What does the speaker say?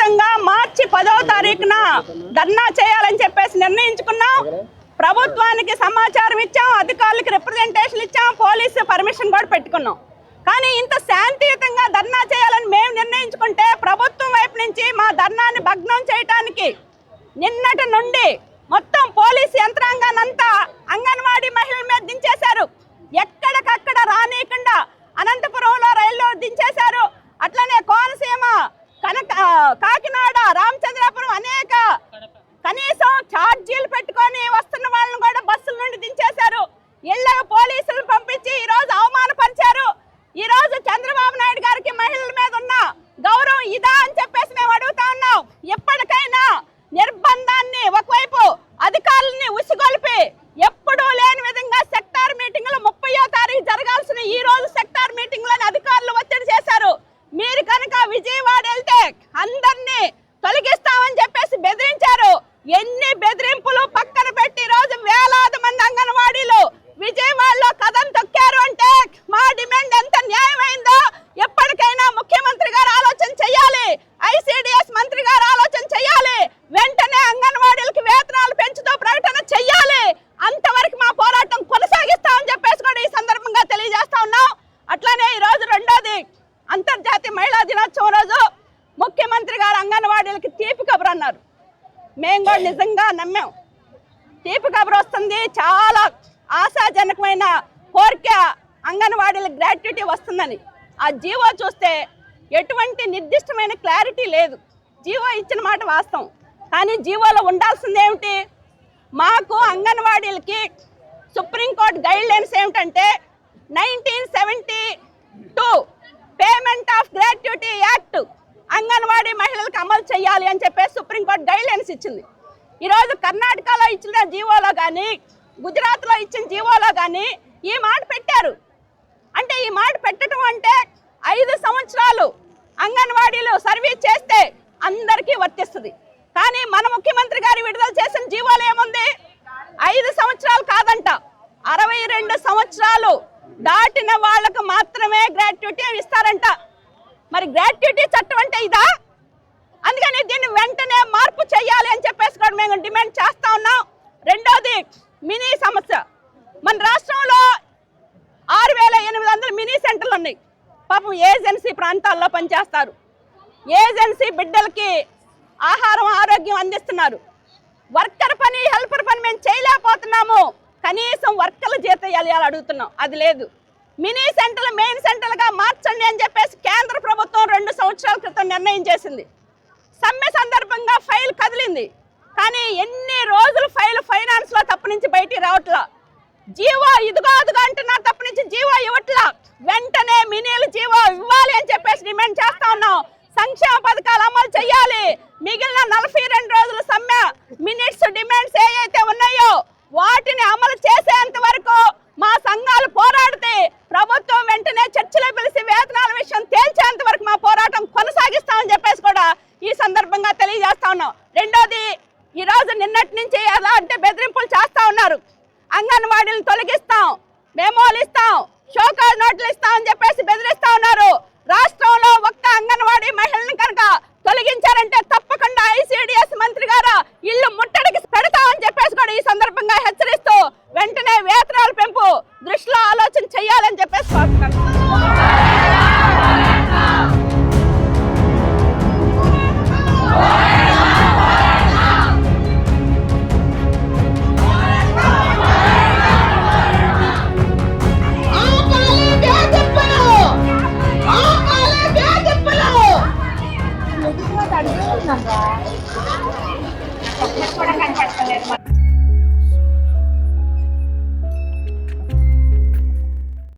మార్చి పదవ తారీఖున ధర్నా చేయాలని చెప్పేసి నిర్ణయించుకున్నాం. ప్రభుత్వానికి సమాచారం ఇచ్చాం అధికారులకు రిప్రజెంటేషన్ ఇచ్చాం పోలీసు పర్మిషన్ కూడా పెట్టుకున్నాం. కానీ ఇంత శాంతియుతంగా ధర్నా చేయాలని మేము నిర్ణయించుకుంటే ప్రభుత్వం వైపు నుంచి మా ధర్నాన్ని భగ్నం చేయటానికి నిన్నటి నుండి మొత్తం పోలీసు యంత్రాంగానంతా అంగన్వాడీ మహిళల మీద దించేశారు. ఎక్కడికక్కడ రానియకుండా అనంతపురంలో రైల్లో దించేశారు. కాకినాడ రామచంద్రాపురం అనేక కనీసం ఛార్జీలు పెట్టుకొని వస్తున్న వాళ్ళని కూడా బస్సుల నుండి దించేశారు. ఇళ్ళకు పోలీసులు పంపించి ఈ రోజు అవమానపరిచారు. ఈ రోజు చంద్రబాబు నాయుడు గారికి మహిళల మీద ఉన్న గౌరవం ఇదా అని చెప్పేసి మేము అడుగుతా ఉన్నాం. ఎప్పటికైనా నిర్బంధాన్ని ఒకవైపు అధికారులని ఉసిగొల్పి ఎప్పుడూ లేని విధంగా సెక్టార్ మీటింగ్లు ముప్పయో తారీఖు జరగాల్సిన ఈ రోజు సెక్టార్ అందరినీ తొలగిస్తామని చెప్పేసి బెదిరించారు. ఎన్ని బెదిరింపులు పక్కన పెట్టి రోజు వేలాది మంది అంగన్వాడీలు విజయవాడలో కథం తొక్కారు అంటే మా డిమాండ్ ఎంత న్యాయమైందో ఎప్పటికైనా ముఖ్యమంత్రి గారు ఆలోచన చేయాలి. ఐసీడీఎస్ మంత్రి గారు ఆలోచన చేయాలి వెంటనే అంగన్వాడీలకి వేతనాలు పెంచుతూ ప్రకటన చెయ్యాలి అంతవరకు మా పోరాటం కొనసాగిస్తామని చెప్పేసి కూడా ఈ సందర్భంగా తెలియజేస్తా ఉన్నాం అట్లానే ఈ రోజు రెండోది అంతర్జాతీయ మహిళా దినోత్సవం రోజు ముఖ్యమంత్రి గారు అంగన్వాడీలకి తీపి కబురు అన్నారు మేము కూడా నిజంగా నమ్మాం. తీపి కబురు వస్తుంది. చాలా ఆశాజనకమైన కోరిక అంగన్వాడీల గ్రాట్యుటీ వస్తుందని. ఆ జీవో చూస్తే ఎటువంటి నిర్దిష్టమైన క్లారిటీ లేదు. జీవో ఇచ్చిన మాట వాస్తవం. కానీ జీవోలో ఉండాల్సింది ఏమిటి? మాకు అంగన్వాడీలకి సుప్రీంకోర్టు గైడ్ లైన్స్ ఏమిటంటే nineteen seventy two payment of gratuity act anganwadi మహిళలకు అమలు చేయాలి అని చెప్పేసి సుప్రీంకోర్టు గైడ్ లైన్స్ ఇచ్చింది. ఈరోజు కర్ణాటకలో ఇచ్చిన జీవోలో కానీ గుజరాత్లో ఇచ్చిన జీవోలో కానీ ఈ మాట పెట్టారు. అంటే ఈ మాట పెట్టడం అంటే ఐదు సంవత్సరాలు అంగన్వాడీలు సర్వీస్ చేస్తే అందరికీ వర్తిస్తుంది. కానీ మన ముఖ్యమంత్రి గారు విడుదల చేసిన జీవోలు ఏముంది? ఐదు సంవత్సరాలు కాదంట. అరవై రెండు సంవత్సరాలు దాటిన వాళ్ళకు మాత్రమే గ్రాట్యుటీ ఇస్తారంట. మరి గ్రాట్యుటీ చట్టం అంటే ఇదా? అందుకని దీన్ని వెంటనే మార్పు చేయాలి అని చెప్పేసి కూడా మేము డిమాండ్ చేస్తా ఉన్నాం. రెండోది మినీ సమస్య. మన రాష్ట్రంలో ఆరు వేల ఎనిమిది వందల మినీ సెంటర్లు ఉన్నాయి. పాపం ఏజెన్సీ ప్రాంతాల్లో పనిచేస్తారు. ఏజెన్సీ బిడ్డలకి ఆహారం ఆరోగ్యం అందిస్తున్నారు. వర్కర్ పని హెల్పర్ పని మేము చేయలేకపోతున్నాము. కనీసం వర్కర్లు జీతం ఇవ్వాలి అడుగుతున్నాం. అది లేదు. మినీ సెంటర్లు మెయిన్ సెంటర్లుగా మార్చండి అని చెప్పేసి కేంద్ర ప్రభుత్వం రెండు సంవత్సరాల క్రితం నిర్ణయం చేసింది. సమ్మె సందర్భంగా ఫైల్ కదిలింది. కానీ ఎన్ని రోజులు ఫైల్ ఫైనాన్స్లో తప్పు నుంచి బయటికి రావట్లా? జీవో ఇదిగో అదిగో అంటున్నారు తప్ప నుంచి జీవో ఇవ్వట్లా? వెంటనే మినీలు జీవో ఇవ్వాలి అని చెప్పేసి డిమాండ్ చేస్తా ఉన్నాం. సంక్షేమ పథకాలు అమలు చేయాలి. మిగిలిన నలభై రెండు రోజుల సమ్మె మినిట్స్ డిమాండ్స్ ఏవైతే ఉన్నాయో వాటిని అమలు చేసేంత వరకు మా సంఘాలు పోరాడితే ప్రభుత్వం వెంటనే చర్చలు పిలిచి వేతనాల విషయం తేల్చి వరకు మా పోరాటం కొనసాగిస్తామని చెప్పేసి కూడా ఈ సందర్భంగా తెలియజేస్తా ఉన్నాం రెండోది ఈ రోజు నిన్నటి నుంచి ఎలా అంటే బెదిరింపులు చేస్తా ఉన్నారు. అంగన్వాడీలను తొలగిస్తాం మెమోలు ఇస్తాం షోకాల్ నోట్లు ఇస్తాం కనిపిస్తుందా కూడా కనిపిస్తలేదు